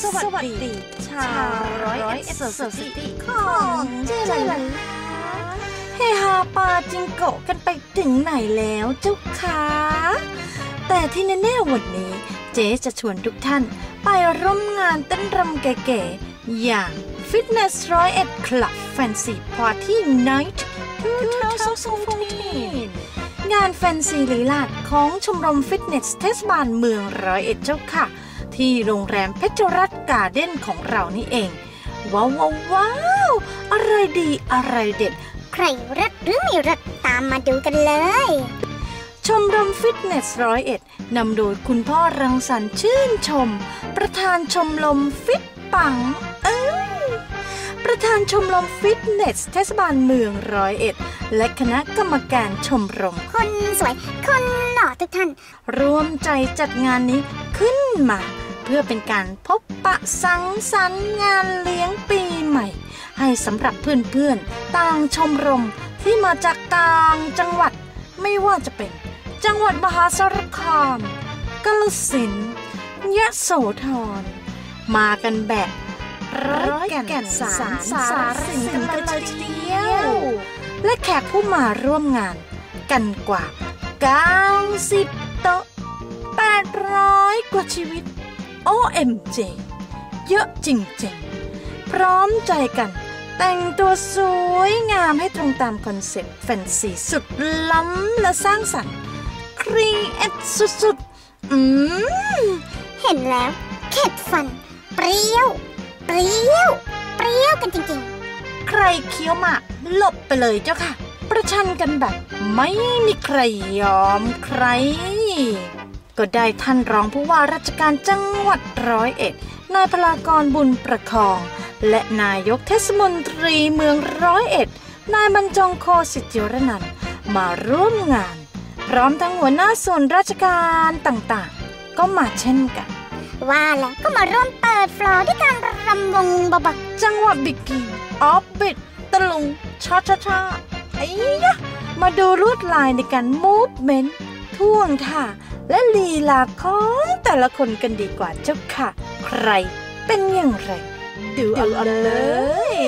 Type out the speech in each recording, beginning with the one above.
สวัสดี ชาวร้อยเอ็ดโซซิตี้ของเจริญเฮฮาปาจิงโกะกันไปถึงไหนแล้วเจ้าคะแต่ที่แน่ๆวันนี้ เจ๊จะชวนทุกท่าน ไปร่วมงานเต้นรำเก๋ๆอย่าง Fitness 101 Club Fancy Party Night 2014งานแฟนซีลีลาดของชมรมฟิตเนสเทศบาลเมืองร้อยเอ็ดเจ้าค่ะ ที่โรงแรมเพชรรัตน์การ์เด้นของเรานี่เอง ว้าวว้าวว้าวอะไรดีอะไรเด็ด ใครรักหรือไม่รักตามมาดูกันเลย ชมรมฟิตเนสร้อยเอ็ดนำโดยคุณพ่อรังสรรค์ชื่นชม ประธานชมรมฟิตปัง เอ้ยประธานชมรมฟิตเนสเทศบาลเมืองร้อยเอ็ด และคณะกรรมการชมรม คนสวย คนหล่อทุกท่าน ร่วมใจจัดงานนี้ขึ้นมา เพื่อเป็นการพบปะสังสรรค์งานเลี้ยงปีใหม่ ให้สำหรับเพื่อนๆ ต่างชมรมที่มาจากต่างจังหวัดไม่ว่าจะเป็น จังหวัดมหาสารคามกาฬสินธุ์ยะโสธรมากันแบบร้อยแก่นสารสารสินกันเลยทีเดียวและแขกผู้มาร่วมงานกันกว่า 90 โต๊ะ800 กว่าชีวิต OMJ เยอะจริงๆ พร้อมใจกัน แต่งตัวสวยงามให้ตรงตามคอนเซ็ปต์แฟนซีสุดล้ำและสร้างสรรค์ครีเอทสุดๆ อืม เห็นแล้ว เข็ดฟัน เปรี้ยว เปรี้ยว เปรี้ยวกันจริงๆ ใครเคี้ยวมากหลบไปเลยเจ้าค่ะ ประชันกันแบบไม่มีใครยอมใคร ก็ได้ท่านรองผู้ว่าราชการจังหวัดร้อยเอ็ด นายพลากรบุญประคอง และนายกเทศมนตรีเมืองร้อยเอ็ด นายบรรจงโคสิทธิรนันท์มาร่วมงาน พร้อมทั้งหัวหน้าส่วนราชการต่างๆ ก็มาเช่นกันๆว่าแล้วก็มาร่วมเปิดฟลอร์ด้วยการรำวงเบาจังหวะบิกกี้ออฟบิดตะลุงชาชาชาไอ้ยะมาดูลวดลายในการมูฟเมนต์ ท่วงท่าและลีลาของแต่ละคนกันดีกว่าเจ้าค่ะ ใครเป็นอย่างไร ดูเอาเลย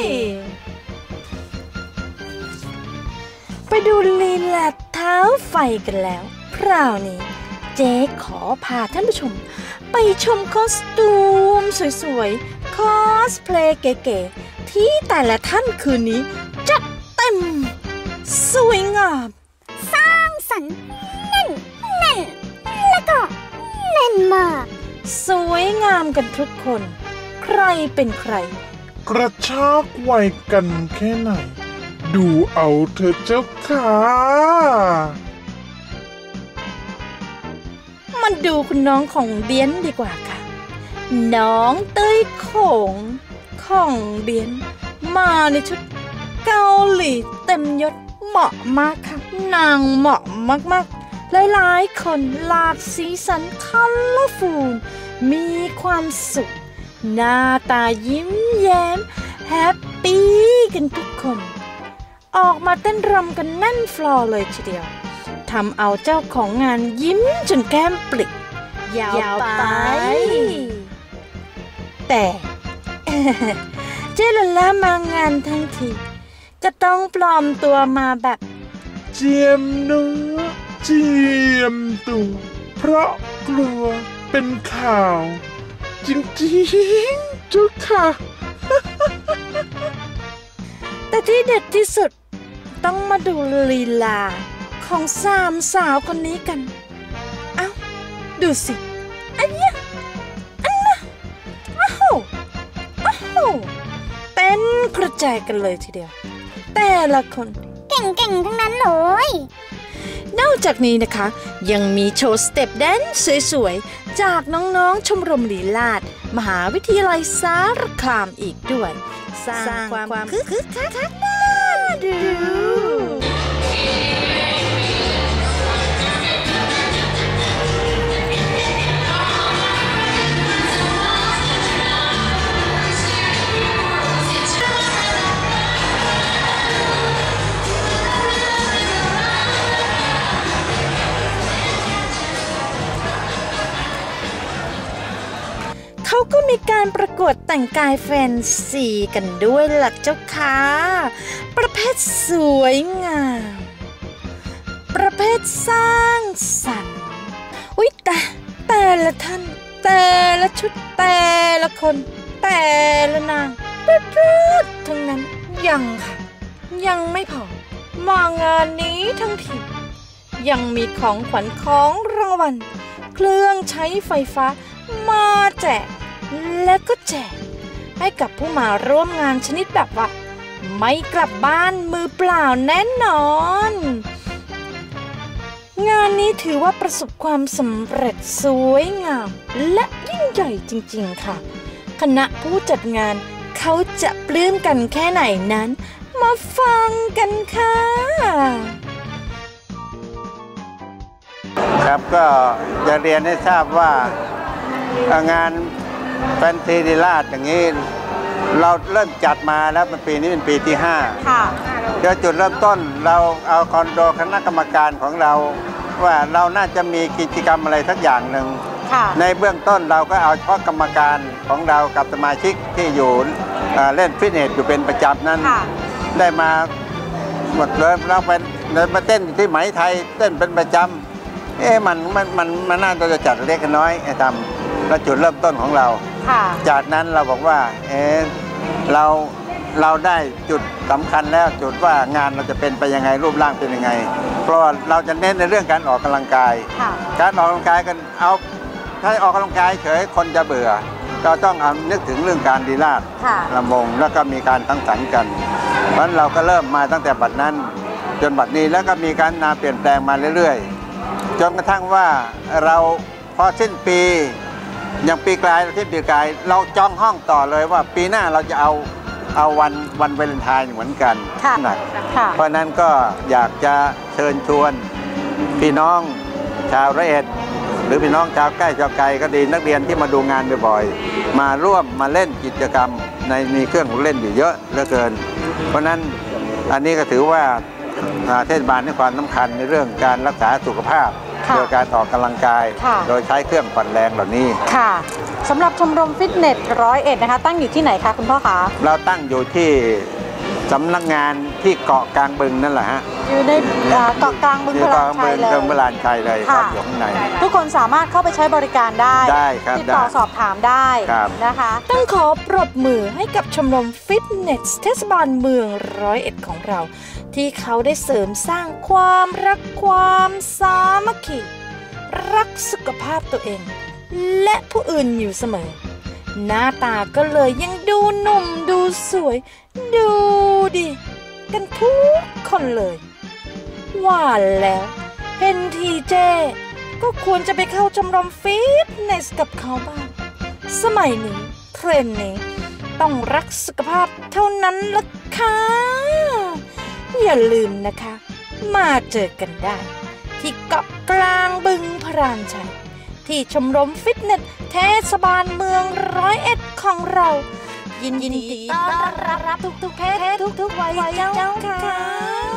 ไปดูลีลาเท้าไฟกันแล้ว คราวนี้ เจ๊ขอพาท่านผู้ชม ไปชมคอสตูมสวยๆ คอสเพลย์เก๋ๆ ที่แต่ละท่านคืนนี้จัดเต็ม สวยงาม สร้างสรรค์ แล้วก็แน่นมาก สวยงามกันทุกคน ใครเป็นใคร กระชากไวกันแค่ไหน ดูเอาเธอะเจ้าค่ะมาดูคุณน้องของเบียนดีกว่าค่ะ น้องเต้ยโขงของเบียน มาในชุดเกาหลีเต็มยศเหมาะมากค่ะ นางเหมาะมากๆ หลายๆ คนหลากสีสันคัลเลอร์ฟูลมีความสุข หน้าตายิ้มแย้ม แฮปปี้กันทุกคน ออกมาเต้นรำกันแน่นฟลอร์เลยทีเดียวทำเอาเจ้าของงานยิ้มจนแก้มปลิกยาวไป แต่เจลล่ามางานทั้งที ก็ต้องปลอมตัวมาแบบ เจียมเนื้อ เจียมตัวเพราะกลัวเป็นข่าว จริงๆจ้าค่ะ แต่ที่เด็ดที่สุดต้องมาดูลีลาของสามสาวคนนี้กัน เอ้า ดูสิ อันเนี้ยอันน่ะอ้าวอ้าวเต้นกระจายกันเลยทีเดียว แต่ละคน เก่งๆ ทั้งนั้นเลย นอกจากนี้นะคะ ยังมีโชว์สเต็ปแดนซ์สวยๆ จากน้องๆ ชมรมลีลาด มหาวิทยาลัยสารคามอีกด้วย สร้างความคึกคึกคักคักน่าดู เขาก็มีการประกวดแต่งกายแฟนซีกันด้วยหลักเจ้าค่ะประเภทสวยงาม ประเภทสร้างสรรค์อุ๊ยแต่แต่ละท่าน แต่ละชุดแต่ละคน แต่ละนางเปรดทั้งนั้นยังค่ะ ยังไม่พอมางานนี้ทั้งทียังมีของขวัญของรางวัลเครื่องใช้ไฟฟ้ามาแจก และก็แจกให้กับผู้มาร่วมงานชนิดแบบว่า ไม่กลับบ้านมือเปล่าแน่นอน งานนี้ถือว่าประสบความสำเร็จสวยงาม และยิ่งใหญ่จริงๆค่ะ คณะผู้จัดงานเขาจะปลื้มกันแค่ไหนนั้น มาฟังกันค่ะ ครับก็จะเรียนให้ทราบว่างาน แฟนซีดีลาดอย่างนี้ เราเริ่มจัดมาแล้วเป็นปีนี้เป็นปีที่ 5 ค่ะเดี๋ยวจุดเริ่มต้นเราเอาคอนโดคณะกรรมการของเรา ว่าเราน่าจะมีกิจกรรมอะไรสักอย่างหนึ่งค่ะในเบื้องต้นเราก็เอาเฉพาะกรรมการของเรากับสมาชิกที่อยู่เอ่อเล่นฟิตเนสอยู่เป็นประจำนั้นค่ะได้มาหมดเลยเราเป็นมาเต้นอยู่ที่ไหมไทยเต้นเป็นประจำเอ๊ะมันมันมันมันน่าจะจัดเล็กน้อยไอ้ทำ แล้วจุดเริ่มต้นของเรา ค่ะ จากนั้นเราบอกว่าเอ๊ะเราเราได้จุดสำคัญแล้วจุดว่างานเราจะเป็นไปยังไงรูปร่างเป็นยังไง เพราะว่าเราจะเน้นในเรื่องการออกกำลังกาย ค่ะ การออกกำลังกายกันเอาถ้าออกกำลังกายเฉยคนจะเบื่อ เราต้องเอานึกถึงเรื่องการดีลาดค่ะ ลำวงแล้วก็มีการทั้งสรรค์กัน เพราะฉะนั้นเราก็เริ่มมาตั้งแต่บัดนั้น จนบัดนี้แล้วก็มีการนาเปลี่ยนแปลงมาเรื่อยๆ จนกระทั่งว่าเราพอสิ้นปี อย่างปีกลายสิ้นปีกลาย เราจองห้องต่อเลยว่าปีหน้าเราจะเอาเอาวันวันวาเลนไทน์เหมือนกันค่ะนะค่ะเพราะฉะนั้นก็อยากจะเชิญชวน พี่น้องชาวระเอ็ดหรือพี่น้องชาวใกล้ชาวไกลก็ดีนักเรียนที่มาดูงานบ่อยๆ มาร่วมมาเล่นกิจกรรมในมีเครื่องของเล่นอยู่เยอะเหลือเกิน เพราะฉะนั้นอันนี้ก็ถือว่าอ่าเทศบาลให้ความสำคัญในเรื่องการรักษาสุขภาพค่ะ โดยการออกกำลังกายค่ะโดยใช้เครื่องปั่นแรงเหล่านี้ค่ะสำหรับชมรมฟิตเนสร้อยเอ็ดนะคะ ตั้งอยู่ที่ไหนคะคุณพ่อคะเราตั้งอยู่ที่ สำนักงานที่เกาะกลางบึงนั่นแหละฮะอยู่ในอ่าเกาะกลางบึงที่พเกาะลากลางชับึยงเลยเมืองพระลานชัยเลยครับค่ะอยู่ข้างในทุกคนสามารถเข้าไปใช้บริการได้ได้ครับติดต่อได้สอบถามได้ครับนะคะ ต้องขอปรบมือให้กับชมรมฟิตเนสเทศบาลเมืองร้อยเอ็ดของเรา ที่เขาได้เสริมสร้างความรักความสามัคคีรักสุขภาพตัวเอง และผู้อื่นอยู่เสมอ หน้าตาก็เลยยังดูหนุ่มดูสวย ดูดีกันทุกคนเลย ว่าแล้วเห็นทีเจ ก็ควรจะไปเข้าชมรมฟิตเนสกับเขาบ้าง สมัยนี้เทรนด์นี้ต้องรักสุขภาพเท่านั้นละค่ะ อย่าลืมนะคะ มาเจอกันได้ ที่เกาะกลางบึงพรานชัย ที่ชมรมฟิตเนสเทศบาลเมืองร้อยเอ็ดของเรา ยินดีต้อนรับทุกทุกเพศทุกทุกวัยเจ้าค่ะ